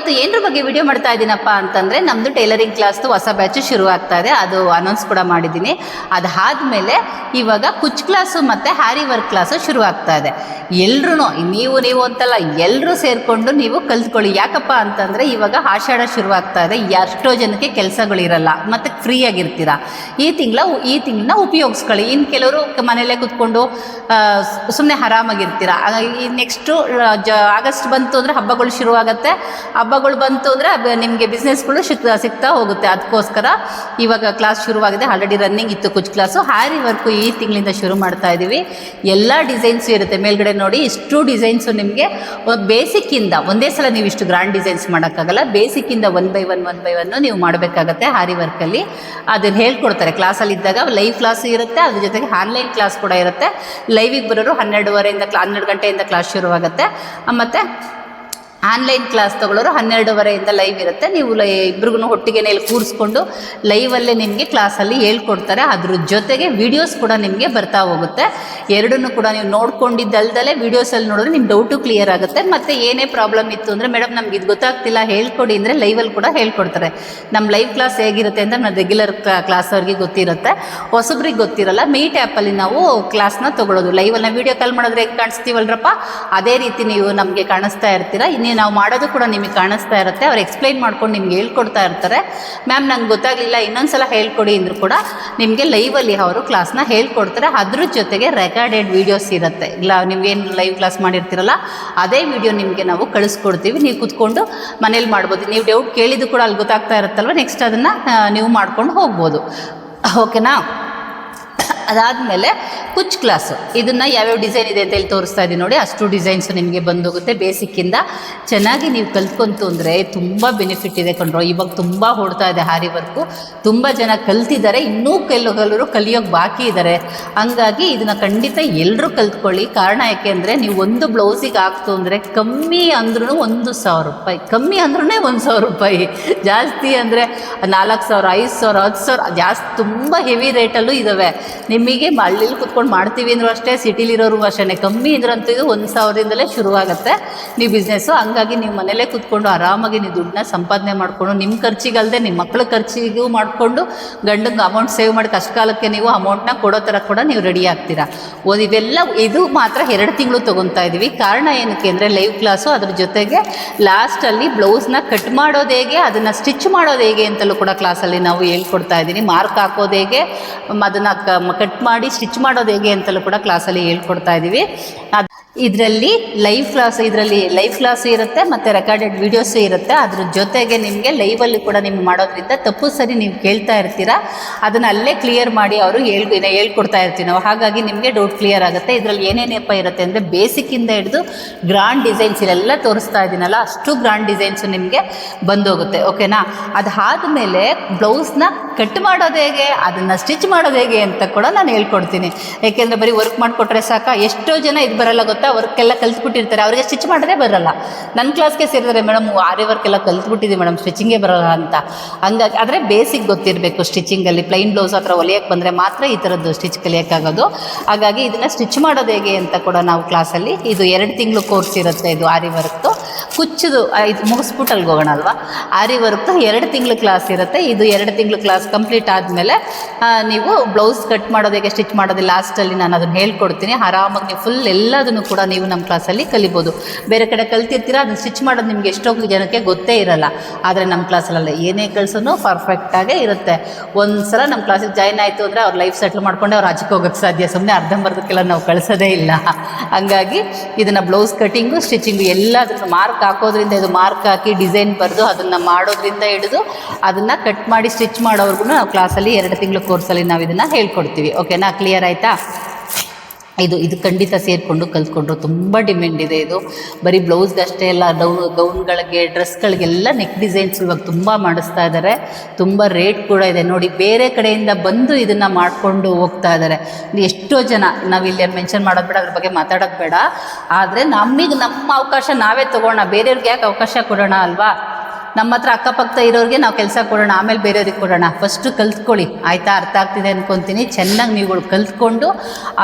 ಇವತ್ತು ಏನರ ಬಗ್ಗೆ ವಿಡಿಯೋ ಮಾಡ್ತಾ ಇದ್ದೀನಪ್ಪ ಅಂತಂದ್ರೆ ನಮ್ದು ಟೈಲರಿಂಗ್ ಕ್ಲಾಸ್ದು ಹೊಸ ಬ್ಯಾಚ್ ಶುರು ಆಗ್ತಾ ಇದೆ ಅದು ಅನೌನ್ಸ್ ಕೂಡ ಮಾಡಿದ್ದೀನಿ. ಅದಾದ್ಮೇಲೆ ಇವಾಗ ಕುಚ್ ಕ್ಲಾಸು ಮತ್ತೆ ಹ್ಯಾರಿ ವರ್ಕ್ ಕ್ಲಾಸು ಶುರು ಆಗ್ತಾ ಇದೆ ಎಲ್ಲರೂ ನೀವು ನೀವು ಅಂತಲ್ಲ ಎಲ್ಲರೂ ಸೇರಿಕೊಂಡು ನೀವು ಕಲ್ತ್ಕೊಳ್ಳಿ. ಯಾಕಪ್ಪ ಅಂತಂದ್ರೆ ಇವಾಗ ಆಷಾಢ ಶುರು ಆಗ್ತಾ ಇದೆ ಎಷ್ಟೋ ಜನಕ್ಕೆ ಕೆಲಸಗಳಿರಲ್ಲ, ಮತ್ತೆ ಫ್ರೀ ಆಗಿರ್ತೀರಾ. ಈ ತಿಂಗಳ ಈ ತಿಂಗಳನ್ನ ಉಪಯೋಗಿಸ್ಕೊಳ್ಳಿ. ಇನ್ನು ಕೆಲವರು ಮನೆಯಲ್ಲೇ ಕೂತ್ಕೊಂಡು ಸುಮ್ಮನೆ ಆರಾಮಾಗಿರ್ತೀರ. ಈ ನೆಕ್ಸ್ಟು ಆಗಸ್ಟ್ ಬಂತು ಅಂದರೆ ಹಬ್ಬಗಳು ಶುರುವಾಗುತ್ತೆ. ಹಬ್ಬಗಳು ಬಂತು ಅಂದರೆ ನಿಮಗೆ ಬಿಸ್ನೆಸ್ಗಳು ಸಿಗ್ತಾ ಸಿಗ್ತಾ ಹೋಗುತ್ತೆ. ಅದಕ್ಕೋಸ್ಕರ ಇವಾಗ ಕ್ಲಾಸ್ ಶುರುವಾಗಿದೆ. ಆಲ್ರೆಡಿ ರನ್ನಿಂಗ್ ಇತ್ತು ಕುಚ್ ಕ್ಲಾಸು ಹ್ಯಾರಿ ವರ್ಕು ಈ ತಿಂಗಳಿಂದ ಶುರು ಮಾಡ್ತಾ ಇದ್ದೀವಿ ಎಲ್ಲ ಡಿಸೈನ್ಸು ಇರುತ್ತೆ. ಮೇಲ್ಗಡೆ ನೋಡಿ ಇಷ್ಟು ಡಿಸೈನ್ಸು ನಿಮಗೆ ಬೇಸಿಕ್ಕಿಂದ ಒಂದೇ ಸಲ ನೀವು ಇಷ್ಟು ಗ್ರ್ಯಾಂಡ್ ಡಿಸೈನ್ಸ್ ಮಾಡೋಕ್ಕಾಗಲ್ಲ. ಬೇಸಿಕ್ಕಿಂದ one by one one by one ನೀವು ಮಾಡಬೇಕಾಗತ್ತೆ ಹಾರಿ ವರ್ಕಲ್ಲಿ ಅದನ್ನು ಹೇಳ್ಕೊಡ್ತಾರೆ. ಕ್ಲಾಸಲ್ಲಿ ಇದ್ದಾಗ ಲೈವ್ ಕ್ಲಾಸ್ ಇರುತ್ತೆ. ಅದ್ರ ಜೊತೆಗೆ ಆನ್ಲೈನ್ ಕ್ಲಾಸ್ ಕೂಡ ಇರುತ್ತೆ. ಲೈವಿಗೆ ಬರೋರು ಹನ್ನೆರಡುವರೆಯಿಂದ ಕ್ಲಾ ಹನ್ನೆರಡು ಗಂಟೆಯಿಂದ ಕ್ಲಾಸ್ ಶುರುವಾಗುತ್ತೆ. ಮತ್ತು ಆನ್ಲೈನ್ ಕ್ಲಾಸ್ ತಗೊಳ್ಳೋರು ಹನ್ನೆರಡುವರೆಯಿಂದ ಲೈವ್ ಇರುತ್ತೆ. ನೀವು ಲೈ ಇಬ್ರಿಗೂ ಒಟ್ಟಿಗೆ ಇಲ್ಲಿ ಕೂರಿಸ್ಕೊಂಡು ಲೈವಲ್ಲೇ ನಿಮಗೆ ಕ್ಲಾಸಲ್ಲಿ ಹೇಳ್ಕೊಡ್ತಾರೆ. ಅದ್ರ ಜೊತೆಗೆ ವೀಡಿಯೋಸ್ ಕೂಡ ನಿಮಗೆ ಬರ್ತಾ ಹೋಗುತ್ತೆ. ಎರಡನ್ನೂ ಕೂಡ ನೀವು ನೋಡ್ಕೊಂಡಿದ್ದಲ್ದಲೇ ವೀಡಿಯೋಸಲ್ಲಿ ನೋಡಿದ್ರೆ ನಿಮ್ಮ ಡೌಟು ಕ್ಲಿಯರ್ ಆಗುತ್ತೆ. ಮತ್ತು ಏನೇ ಪ್ರಾಬ್ಲಮ್ ಇತ್ತು ಅಂದರೆ ಮೇಡಮ್ ನಮ್ಗೆ ಇದು ಗೊತ್ತಾಗ್ತಿಲ್ಲ, ಹೇಳ್ಕೊಡಿ ಅಂದರೆ ಲೈವಲ್ಲಿ ಕೂಡ ಹೇಳ್ಕೊಡ್ತಾರೆ. ನಮ್ಮ ಲೈವ್ ಕ್ಲಾಸ್ ಹೇಗಿರುತ್ತೆ ಅಂತ ನಮ್ಮ ರೆಗ್ಯುಲರ್ ಕ್ಲಾಸ್ ಅವ್ರಿಗೆ ಗೊತ್ತಿರುತ್ತೆ. ಹೊಸಬ್ರಿಗೆ ಗೊತ್ತಿರಲ್ಲ, ಮೀಟ್ ಆ್ಯಪಲ್ಲಿ ನಾವು ಕ್ಲಾಸ್ನ ತೊಗೊಳೋದು ಲೈವಲ್ಲಿ ವೀಡಿಯೋ ಕಾಲ್ ಮಾಡಿದ್ರೆ ಹೆಂಗೆ ಕಾಣಿಸ್ತೀವಲ್ರಪ್ಪ? ಅದೇ ರೀತಿ ನೀವು ನಮಗೆ ಕಾಣಿಸ್ತಾ ಇರ್ತೀರ. ಇನ್ನೇ ನಾವು ಮಾಡೋದು ಕೂಡ ನಿಮಗೆ ಕಾಣಿಸ್ತಾ ಇರುತ್ತೆ. ಅವ್ರು ಎಕ್ಸ್ಪ್ಲೈನ್ ಮಾಡ್ಕೊಂಡು ನಿಮ್ಗೆ ಹೇಳ್ಕೊಡ್ತಾ ಇರ್ತಾರೆ. ಮ್ಯಾಮ್ ನಂಗೆ ಗೊತ್ತಾಗಲಿಲ್ಲ, ಇನ್ನೊಂದ್ಸಲ ಹೇಳ್ಕೊಡಿ ಅಂದರೂ ಕೂಡ ನಿಮಗೆ ಲೈವಲ್ಲಿ ಅವರು ಕ್ಲಾಸ್ನ ಹೇಳ್ಕೊಡ್ತಾರೆ. ಅದ್ರ ಜೊತೆಗೆ ರೆಕಾರ್ಡೆಡ್ ವೀಡಿಯೋಸ್ ಇರುತ್ತೆ. ಇಲ್ಲ ನೀವೇನು ಲೈವ್ ಕ್ಲಾಸ್ ಮಾಡಿರ್ತೀರಲ್ಲ, ಅದೇ ವಿಡಿಯೋ ನಿಮಗೆ ನಾವು ಕಳಿಸ್ಕೊಡ್ತೀವಿ. ನೀವು ಕುತ್ಕೊಂಡು ಮನೇಲಿ ಮಾಡ್ಬೋದು. ನೀವು ಡೌಟ್ ಕೇಳಿದ್ದು ಕೂಡ ಅಲ್ಲಿ ಗೊತ್ತಾಗ್ತಾ ಇರುತ್ತಲ್ವ? ನೆಕ್ಸ್ಟ್ ಅದನ್ನು ನೀವು ಮಾಡ್ಕೊಂಡು ಹೋಗ್ಬೋದು. ಓಕೆನಾ? ಅದಾದಮೇಲೆ ಕುಚ್ ಕ್ಲಾಸು. ಇದನ್ನು ಯಾವ್ಯಾವ ಡಿಸೈನ್ ಇದೆ ಅಂತ ಹೇಳಿ ತೋರಿಸ್ತಾ ಇದ್ದೀನಿ ನೋಡಿ. ಅಷ್ಟು ಡಿಸೈನ್ಸು ನಿಮಗೆ ಬಂದೋಗುತ್ತೆ ಬೇಸಿಕ್ಕಿಂದ. ಚೆನ್ನಾಗಿ ನೀವು ಕಲ್ತ್ಕೊಂತು ಅಂದರೆ ತುಂಬ ಬೆನಿಫಿಟ್ ಇದೆ ಕಣ್ರೋ. ಇವಾಗ ತುಂಬ ಹೊಡ್ತಾ ಇದೆ ಹಾರಿ ವರ್ಕು ತುಂಬ ಜನ ಕಲ್ತಿದ್ದಾರೆ. ಇನ್ನೂ ಕೆಲವು ಕೆಲವರು ಕಲಿಯೋಕ್ಕೆ ಬಾಕಿ ಇದ್ದಾರೆ ಹಂಗಾಗಿ ಇದನ್ನು ಖಂಡಿತ ಎಲ್ಲರೂ ಕಲ್ತ್ಕೊಳ್ಳಿ. ಕಾರಣ ಯಾಕೆಂದರೆ ನೀವು ಒಂದು ಬ್ಲೌಸಿಗೆ ಹಾಕ್ತು ಅಂದರೆ ಕಮ್ಮಿ ಅಂದ್ರೂ ಒಂದು ಸಾವಿರ ರೂಪಾಯಿ. ಕಮ್ಮಿ ಅಂದ್ರೂ ಒಂದು ಸಾವಿರ ರೂಪಾಯಿ. ಜಾಸ್ತಿ ಅಂದರೆ ನಾಲ್ಕು ಸಾವಿರ, ಐದು ಸಾವಿರ, ಹತ್ತು ಸಾವಿರ ಜಾಸ್ತಿ ತುಂಬ ಹೆವಿ ರೇಟಲ್ಲೂ ಇದ್ದಾವೆ ನಿಮಗೆ ಹಳ್ಳಿಲಿ ಕುತ್ಕೊಂಡು ಮಾಡ್ತೀವಿ ಅಂದರೂ ಅಷ್ಟೇ, ಸಿಟಿಲಿರೋರು ಅಷ್ಟೇ ಕಮ್ಮಿ ಇದ್ರಂತೂ ಇದು ಒಂದು ಸಾವಿರದಿಂದಲೇ ಶುರುವಾಗುತ್ತೆ. ನೀವು ಬಿಸ್ನೆಸ್ಸು ಹಂಗಾಗಿ ನೀವು ಮನೇಲೇ ಕೂತ್ಕೊಂಡು ಆರಾಮಾಗಿ ನೀವು ದುಡ್ಡನ್ನ ಸಂಪಾದನೆ ಮಾಡಿಕೊಂಡು ನಿಮ್ಮ ಖರ್ಚಿಗಲ್ಲದೆ ನಿಮ್ಮ ಮಕ್ಕಳ ಖರ್ಚಿಗೂ ಮಾಡಿಕೊಂಡು ಗಂಡಂಗೆ ಅಮೌಂಟ್ ಸೇವ್ ಮಾಡಿ ಕಷ್ಟ ಕಾಲಕ್ಕೆ ನೀವು ಅಮೌಂಟ್ನ ಕೊಡೋ ಥರ ಕೂಡ ನೀವು ರೆಡಿ ಆಗ್ತೀರಾ. ಒಂದು ಇದೆಲ್ಲ ಇದು ಮಾತ್ರ ಎರಡು ತಿಂಗಳು ತೊಗೊತಾ ಇದ್ದೀವಿ ಕಾರಣ ಏನಕ್ಕೆ ಅಂದರೆ ಲೈವ್ ಕ್ಲಾಸು ಅದ್ರ ಜೊತೆಗೆ ಲಾಸ್ಟಲ್ಲಿ ಬ್ಲೌಸ್ನ ಕಟ್ ಮಾಡೋದು ಹೇಗೆ, ಅದನ್ನು ಸ್ಟಿಚ್ ಮಾಡೋದು ಹೇಗೆ ಅಂತಲೂ ಕೂಡ ಕ್ಲಾಸಲ್ಲಿ ನಾವು ಹೇಳ್ಕೊಡ್ತಾ ಇದ್ದೀನಿ ಮಾರ್ಕ್ ಹಾಕೋದು ಹೇಗೆ, ಅದನ್ನು ಕಟ್ ಮಾಡಿ ಸ್ಟಿಚ್ ಮಾಡೋದು ಹೇಗೆ ಅಂತಲೂ ಕೂಡ ಕ್ಲಾಸಲ್ಲಿ ಹೇಳ್ಕೊಡ್ತಾ ಇದ್ದೀವಿ ಇದರಲ್ಲಿ ಲೈವ್ ಕ್ಲಾಸ್ ಇದರಲ್ಲಿ ಲೈವ್ ಕ್ಲಾಸ್ ಇರುತ್ತೆ ಮತ್ತು ರೆಕಾರ್ಡೆಡ್ ವೀಡಿಯೋಸು ಇರುತ್ತೆ. ಅದ್ರ ಜೊತೆಗೆ ನಿಮಗೆ ಲೈವಲ್ಲಿ ಕೂಡ ನಿಮ್ಗೆ ಮಾಡೋದ್ರಿಂದ ತಪ್ಪು ಸರಿ ನೀವು ಕೇಳ್ತಾ ಇರ್ತೀರಾ. ಅದನ್ನು ಅಲ್ಲೇ ಕ್ಲಿಯರ್ ಮಾಡಿ ಅವರು ಹೇಳ್ ಹೇಳ್ಕೊಡ್ತಾ ಇರ್ತೀವಿ ನಾವು. ಹಾಗಾಗಿ ನಿಮಗೆ ಡೌಟ್ ಕ್ಲಿಯರ್ ಆಗುತ್ತೆ. ಇದರಲ್ಲಿ ಏನೇನಪ್ಪ ಇರುತ್ತೆ ಅಂದರೆ ಬೇಸಿಕ್ಕಿಂದ ಹಿಡಿದು ಗ್ರ್ಯಾಂಡ್ ಡಿಸೈನ್ಸ್ ಇಲ್ಲೆಲ್ಲ ತೋರಿಸ್ತಾ ಇದ್ದೀನಲ್ಲ ಅಷ್ಟು ಗ್ರ್ಯಾಂಡ್ ಡಿಸೈನ್ಸು ನಿಮಗೆ ಬಂದೋಗುತ್ತೆ. ಓಕೆನಾ ಅದಾದಮೇಲೆ ಬ್ಲೌಸ್ನ ಕಟ್ ಮಾಡೋದು ಹೇಗೆ? ಅದನ್ನು ಸ್ಟಿಚ್ ಮಾಡೋದು ಹೇಗೆ ಅಂತ ಕೂಡ ನಾನು ಹೇಳ್ಕೊಡ್ತೀನಿ. ಏಕೆಂದರೆ ಬರೀ ವರ್ಕ್ ಮಾಡಿಕೊಟ್ರೆ ಸಾಕ? ಎಷ್ಟೋ ಜನ ಇದು ಬರಲ್ಲ ಗೊತ್ತಾ? ವರ್ಕೆಲ್ಲ ಕಲ್ತ್ಬಿಟ್ಟಿರ್ತಾರೆ. ಅವರಿಗೆ ಸ್ಟಿಚ್ ಮಾಡೋದೇ ಬರಲ್ಲ. ನನ್ನ ಕ್ಲಾಸ್ಗೆ ಸೇರಿದರೆ ಮೇಡಮ್ ಆರಿ ವರ್ಕ್ ಎಲ್ಲ ಕಲ್ತ್ಬಿಟ್ಟಿದ್ದೀವಿ ಮೇಡಮ್ ಸ್ಟಿಚಿಂಗೇ ಬರಲ್ಲ ಅಂತ. ಹಂಗಾಗಿ ಆದರೆ ಬೇಸಿಕ್ ಗೊತ್ತಿರಬೇಕು ಸ್ಟಿಚಿಂಗಲ್ಲಿ ಪ್ಲೈನ್ ಬ್ಲೌಸ್ ಹತ್ರ ಹೊಲಿಯಕ್ಕೆ ಬಂದರೆ ಮಾತ್ರ ಈ ಥರದ್ದು ಸ್ಟಿಚ್ ಕಲಿಯೋಕ್ಕಾಗೋದು. ಹಾಗಾಗಿ ಇದನ್ನು ಸ್ಟಿಚ್ ಮಾಡೋದು ಹೇಗೆ ಅಂತ ಕೂಡ ನಾವು ಕ್ಲಾಸಲ್ಲಿ ಇದು ಎರಡು ತಿಂಗಳು ಕೋರ್ಸ್ ಇರುತ್ತೆ ಇದು ಆರಿ ವರ್ಕ್ದು ಕುಚ್ಚದು ಇದು ಮುಗಿಸ್ಬಿಟ್ಟು ಅಲ್ಲಿಗೆ ಹೋಗೋಣ ಅಲ್ವಾ ವರ್ಕ್ ಎರಡು ತಿಂಗಳು ಕ್ಲಾಸ್ ಇರುತ್ತೆ. ಇದು ಎರಡು ತಿಂಗಳು ಕ್ಲಾಸ್ ಕಂಪ್ಲೀಟ್ ಆದಮೇಲೆ ನೀವು ಬ್ಲೌಸ್ ಕಟ್ ಮಾಡೋದು ಹೇಗೆ ಸ್ಟಿಚ್ ಮಾಡೋದು ಲಾಸ್ಟಲ್ಲಿ ನಾನು ಅದನ್ನು ಹೇಳ್ಕೊಡ್ತೀನಿ. ಆರಾಮಾಗಿ ನೀವು ಫುಲ್ ಎಲ್ಲದನ್ನು ಕೂಡ ನೀವು ನಮ್ಮ ಕ್ಲಾಸಲ್ಲಿ ಕಲಿಬೋದು. ಬೇರೆ ಕಡೆ ಕಲ್ತಿರ್ತೀರ? ಅದನ್ನು ಸ್ಟಿಚ್ ಮಾಡೋದು ನಿಮ್ಗೆ ಎಷ್ಟೋ ಜನಕ್ಕೆ ಗೊತ್ತೇ ಇರಲ್ಲ. ಆದರೆ ನಮ್ಮ ಕ್ಲಾಸಲ್ಲ ಏನೇ ಕೆಲಸನೂ ಪರ್ಫೆಕ್ಟಾಗೇ ಇರುತ್ತೆ. ಒಂದು ಸಲ ನಮ್ಮ ಕ್ಲಾಸಿಗೆ ಜಾಯ್ನ್ ಆಯಿತು ಅಂದರೆ ಅವ್ರ ಲೈಫ್ ಸೆಟ್ಲ್ ಮಾಡ್ಕೊಂಡೆ ಅವ್ರು ಆಚೆಗೆ ಹೋಗೋಕ್ಕೆ ಸಾಧ್ಯ. ಸುಮ್ಮನೆ ಅರ್ಧಂಬರ್ಧಕ್ಕೆಲ್ಲ ನಾವು ಕಳಿಸೋದೇ ಇಲ್ಲ. ಹಂಗಾಗಿ ಇದನ್ನು ಬ್ಲೌಸ್ ಕಟ್ಟಿಂಗು ಸ್ಟಿಚಿಂಗು ಎಲ್ಲದನ್ನು ಮಾರ್ಕ್ ಹಾಕೋದ್ರಿಂದ ಇದು ಮಾರ್ಕ್ ಹಾಕಿ ಡಿಸೈನ್ ಬರೆದು ಅದನ್ನು ಮಾಡೋದ್ರಿಂದ ಹಿಡಿದು ಅದನ್ನು ಕಟ್ ಮಾಡಿ ಸ್ಟಿಚ್ ಮಾಡೋವ್ರಿಗೂ ನಾವು ಕ್ಲಾಸಲ್ಲಿ ಎರಡು ತಿಂಗಳು ಕೋರ್ಸಲ್ಲಿ ನಾವು ಇದನ್ನು ಹೇಳ್ಕೊಡ್ತೀವಿ. ಓಕೆನಾ ಕ್ಲಿಯರ್ ಆಯಿತಾ? ಇದು ಇದು ಖಂಡಿತ ಸೇರಿಕೊಂಡು ಕಲ್ತ್ಕೊಂಡ್ರು ತುಂಬ ಡಿಮ್ಯಾಂಡ್ ಇದೆ ಇದು. ಬರೀ ಬ್ಲೌಸ್ಗೆ ಅಷ್ಟೇ ಅಲ್ಲ ಡೌ ಗೌನ್ಗಳಿಗೆ ಡ್ರೆಸ್ಗಳಿಗೆಲ್ಲ ನೆಕ್ ಡಿಸೈನ್ಸ್ ಇವಾಗ ತುಂಬ ಮಾಡಿಸ್ತಾ ಇದ್ದಾರೆ ತುಂಬ ರೇಟ್ ಕೂಡ ಇದೆ. ನೋಡಿ, ಬೇರೆ ಕಡೆಯಿಂದ ಬಂದು ಇದನ್ನು ಮಾಡಿಕೊಂಡು ಹೋಗ್ತಾ ಇದ್ದಾರೆ ಎಷ್ಟೋ ಜನ, ನಾವು ಇಲ್ಲಿ ಮೆನ್ಷನ್ ಮಾಡೋದು ಬೇಡ, ಅದ್ರ ಬಗ್ಗೆ ಮಾತಾಡೋದು ಬೇಡ. ಆದರೆ ನಮಗೆ ನಮ್ಮ ಅವಕಾಶ ನಾವೇ ತೊಗೋಣ. ಬೇರೆಯವ್ರಿಗೆ ಯಾಕೆ ಅವಕಾಶ ಕೊಡೋಣ ಅಲ್ವಾ? ನಮ್ಮ ಹತ್ರ ಅಕ್ಕಪಕ್ಕ ಇರೋರಿಗೆ ನಾವು ಕೆಲಸ ಕೊಡೋಣ, ಆಮೇಲೆ ಬೇರೆಯವ್ರಿಗೆ ಕೊಡೋಣ. ಫಸ್ಟು ಕಲ್ತ್ಕೊಳ್ಳಿ. ಆಯಿತಾ? ಅರ್ಥ ಆಗ್ತಿದೆ ಅನ್ಕೊತೀನಿ. ಚೆನ್ನಾಗಿ ನೀವುಗಳು ಕಲ್ತ್ಕೊಂಡು,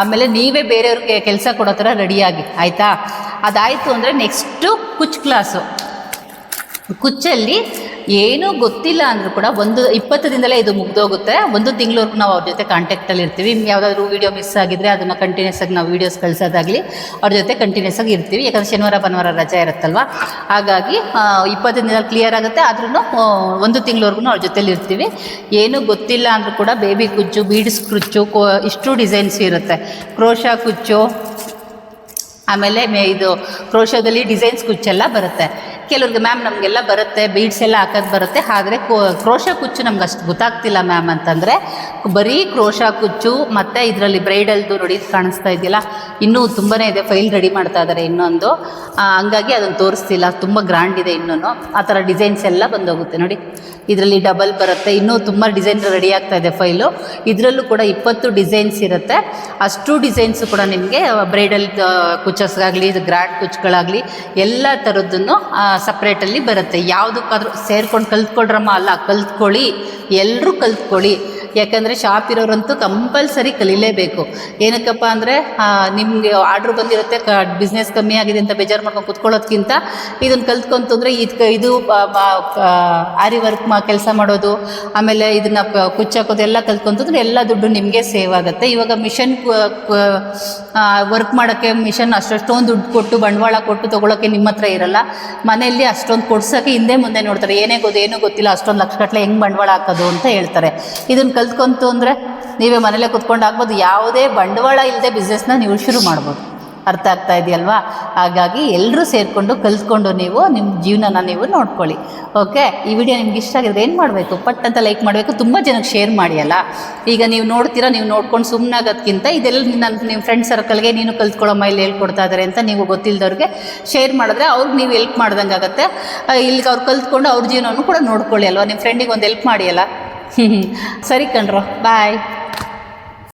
ಆಮೇಲೆ ನೀವೇ ಬೇರೆಯವ್ರಿಗೆ ಕೆಲಸ ಕೊಡೋ ಥರ ರೆಡಿಯಾಗಿ. ಆಯಿತಾ? ಅದಾಯಿತು ಅಂದರೆ ನೆಕ್ಸ್ಟು ಕುಚ್ ಕ್ಲಾಸು ಕುಚ್ಚಲ್ಲಿ ಏನೂ ಗೊತ್ತಿಲ್ಲ ಅಂದರೂ ಕೂಡ ಒಂದು ಇಪ್ಪತ್ತು ದಿನದಲ್ಲೇ ಇದು ಮುಗ್ದೋಗುತ್ತೆ. ಒಂದು ತಿಂಗಳವರೆಗೂ ನಾವು ಅವ್ರ ಜೊತೆ ಕಾಂಟ್ಯಾಕ್ಟಲ್ಲಿ ಇರ್ತೀವಿ. ಯಾವುದಾದ್ರೂ ವೀಡಿಯೋ ಮಿಸ್ ಆಗಿದ್ರೆ ಅದನ್ನು ಕಂಟಿನ್ಯೂಸ್ ಆಗಿ ನಾವು ವೀಡಿಯೋಸ್ ಕಳಿಸೋದಾಗಲಿ ಅವ್ರ ಜೊತೆ ಕಂಟಿನ್ಯೂಸ್ ಆಗಿ ಇರ್ತೀವಿ. ಯಾಕಂದರೆ ಶನಿವಾರ, ಭಾನುವಾರ ರಜೆ ಇರುತ್ತಲ್ವ? ಹಾಗಾಗಿ ಇಪ್ಪತ್ತು ದಿನದಲ್ಲಿ ಕ್ಲಿಯರ್ ಆಗುತ್ತೆ. ಆದ್ರೂ ಒಂದು ತಿಂಗಳವರೆಗೂ ಅವ್ರ ಜೊತೆಲಿ ಇರ್ತೀವಿ. ಏನೂ ಗೊತ್ತಿಲ್ಲ ಅಂದರೂ ಕೂಡ ಬೇಬಿ ಕುಚ್ಚು ಬೀಡ್ಸ್ ಕುಚ್ಚು ಕೋ, ಇಷ್ಟು ಡಿಸೈನ್ಸ್ ಇರುತ್ತೆ. ಕ್ರೋಶಾ ಕುಚ್ಚು, ಆಮೇಲೆ ಮೇ, ಇದು, ಕ್ರೋಶದಲ್ಲಿ ಡಿಸೈನ್ಸ್ ಕುಚ್ಚೆಲ್ಲ ಬರುತ್ತೆ. ಕೆಲವ್ರಿಗೆ ಮ್ಯಾಮ್ ನಮಗೆಲ್ಲ ಬರುತ್ತೆ ಬೀಡ್ಸ್ ಎಲ್ಲ ಹಾಕೋದು ಬರುತ್ತೆ. ಆದರೆ ಕ್ರೋಶ ಕುಚ್ಚು ನಮ್ಗೆ ಅಷ್ಟು ಗೊತ್ತಾಗ್ತಿಲ್ಲ ಮ್ಯಾಮ್ ಅಂತಂದರೆ, ಬರೀ ಕ್ರೋಶ ಕುಚ್ಚು ಮತ್ತು ಇದರಲ್ಲಿ ಬ್ರೈಡಲ್ದು ನೋಡಿ ಕಾಣಿಸ್ತಾ ಇದೆಯಲ್ಲ, ಇನ್ನೂ ತುಂಬಾ ಇದೆ ಫೈಲ್ ರೆಡಿ ಮಾಡ್ತಾ ಇದ್ದಾರೆ ಇನ್ನೊಂದು. ಹಂಗಾಗಿ ಅದನ್ನು ತೋರಿಸ್ತಿಲ್ಲ, ತುಂಬ ಗ್ರ್ಯಾಂಡ್ ಇದೆ ಇನ್ನೂ ಆ ಥರ ಡಿಸೈನ್ಸ್ ಎಲ್ಲ ಬಂದೋಗುತ್ತೆ ನೋಡಿ. ಇದರಲ್ಲಿ ಡಬಲ್ ಬರುತ್ತೆ, ಇನ್ನೂ ತುಂಬ ಡಿಸೈನ್ ರೆಡಿ ಆಗ್ತಾ ಇದೆ ಫೈಲು ಇದರಲ್ಲೂ ಕೂಡ ಇಪ್ಪತ್ತು ಡಿಸೈನ್ಸ್ ಇರುತ್ತೆ. ಅಷ್ಟು ಡಿಸೈನ್ಸು ಕೂಡ ನಿಮಗೆ ಬ್ರೈಡಲ್ ಕುಚ್ಚಸ್ಗಾಗಲಿ, ಇದು ಗ್ರ್ಯಾಂಡ್ ಕುಚ್ಚುಗಳಾಗಲಿ, ಎಲ್ಲ ಥರದ್ದನ್ನು ಸಪ್ರೇಟಲ್ಲಿ ಬರುತ್ತೆ. ಯಾವುದಕ್ಕಾದ್ರೂ ಸೇರ್ಕೊಂಡು ಕಲ್ತ್ಕೊಳ್ರಮ್ಮ ಅಲ್ಲ ಕಲ್ತ್ಕೊಳ್ಳಿ. ಎಲ್ಲರೂ ಕಲ್ತ್ಕೊಳ್ಳಿ. ಯಾಕಂದರೆ ಶಾಪ್ ಇರೋರಂತೂ ಕಂಪಲ್ಸರಿ ಕಲೀಲೇಬೇಕು. ಏನಕ್ಕಪ್ಪ ಅಂದರೆ ನಿಮಗೆ ಆರ್ಡ್ರ್ ಬಂದಿರುತ್ತೆ, ಕ ಬಿಸ್ನೆಸ್ ಕಮ್ಮಿ ಆಗಿದೆ ಅಂತ ಬೇಜಾರು ಮಾಡ್ಕೊಂಡು ಕೂತ್ಕೊಳ್ಳೋದ್ಕಿಂತ ಇದನ್ನು ಕಲ್ತ್ಕೊಂತಂದರೆ ಇದು ಇದು ಆರಿ ವರ್ಕ್ ಮಾ, ಕೆಲಸ ಮಾಡೋದು, ಆಮೇಲೆ ಇದನ್ನು ಕುಚ್ಚಾಕೋದು ಎಲ್ಲ ಕಲ್ತ್ಕೊಂತಂದ್ರೆ ಎಲ್ಲ ದುಡ್ಡು ನಿಮಗೆ ಸೇವ್ ಆಗುತ್ತೆ. ಇವಾಗ ಮಿಷನ್ ವರ್ಕ್ ಮಾಡೋಕ್ಕೆ ಮಿಷನ್ ಅಷ್ಟೊಂದು ದುಡ್ಡು ಕೊಟ್ಟು, ಬಂಡವಾಳ ಕೊಟ್ಟು ತೊಗೊಳಕ್ಕೆ ನಿಮ್ಮ ಹತ್ರ ಇರಲ್ಲ. ಮನೆಯಲ್ಲಿ ಅಷ್ಟೊಂದು ಕೊಡ್ಸೋಕ್ಕೆ ಹಿಂದೆ ಮುಂದೆ ನೋಡ್ತಾರೆ. ಏನೇ ಗೊತ್ತು ಗೊತ್ತಿಲ್ಲ, ಅಷ್ಟೊಂದು ಲಕ್ಷಗಟ್ಟಲೆ ಹೆಂಗೆ ಬಂಡವಾಳ ಹಾಕೋದು ಅಂತ ಹೇಳ್ತಾರೆ. ಇದನ್ನು ಕಲ್ತ್ಕೊಂತು ಅಂದರೆ ನೀವೇ ಮನೇಲೇ ಕುತ್ಕೊಂಡು ಆಗ್ಬೋದು. ಯಾವುದೇ ಬಂಡವಾಳ ಇಲ್ಲದೆ ಬಿಸ್ನೆಸ್ನ ನೀವು ಶುರು ಮಾಡ್ಬೋದು. ಅರ್ಥ ಆಗ್ತಾ ಇದೆಯಲ್ವಾ? ಹಾಗಾಗಿ ಎಲ್ಲರೂ ಸೇರಿಕೊಂಡು ಕಲ್ತ್ಕೊಂಡು ನೀವು ನಿಮ್ಮ ಜೀವನನ ನೀವು ನೋಡ್ಕೊಳ್ಳಿ. ಓಕೆ ಈ ವಿಡಿಯೋ ನಿಮ್ಗೆ ಇಷ್ಟ ಆಗಿದ್ರೆ ಏನು ಮಾಡಬೇಕು? ಪಟ್ ಅಂತ ಲೈಕ್ ಮಾಡಬೇಕು. ತುಂಬ ಜನಕ್ಕೆ ಶೇರ್ ಮಾಡಿ ಅಲ್ಲ? ಈಗ ನೀವು ನೋಡ್ತೀರಾ, ನೀವು ನೋಡ್ಕೊಂಡು ಸುಮ್ಮನಾಗೋದ್ಕಿಂತ ಇದೆಲ್ಲ ನನ್ನ ನಿಮ್ಮ ಫ್ರೆಂಡ್ ಸರ್ಕಲ್ಗೆ ನೀನು ಕಲ್ತ್ಕೊಳ್ಳೋ ಮೈಲಿ ಹೇಳ್ಕೊಡ್ತಾ ಇದ್ದಾರೆ ಅಂತ ನೀವು ಗೊತ್ತಿಲ್ಲದವ್ರಿಗೆ ಶೇರ್ ಮಾಡಿದ್ರೆ ಅವ್ರಿಗೆ ನೀವು ಹೆಲ್ಪ್ ಮಾಡ್ದಂಗೆ ಆಗುತ್ತೆ ಇಲ್ಲಿಗೆ ಅವ್ರು ಕಲ್ತ್ಕೊಂಡು ಅವ್ರ ಜೀವನವನ್ನು ಕೂಡ ನೋಡ್ಕೊಳ್ಳಿ ಅಲ್ವಾ? ನಿಮ್ಮ ಫ್ರೆಂಡಿಗೆ ಒಂದು ಹೆಲ್ಪ್ ಮಾಡಿ ಅಲ್ಲ? சரி கன்றோம் பாய்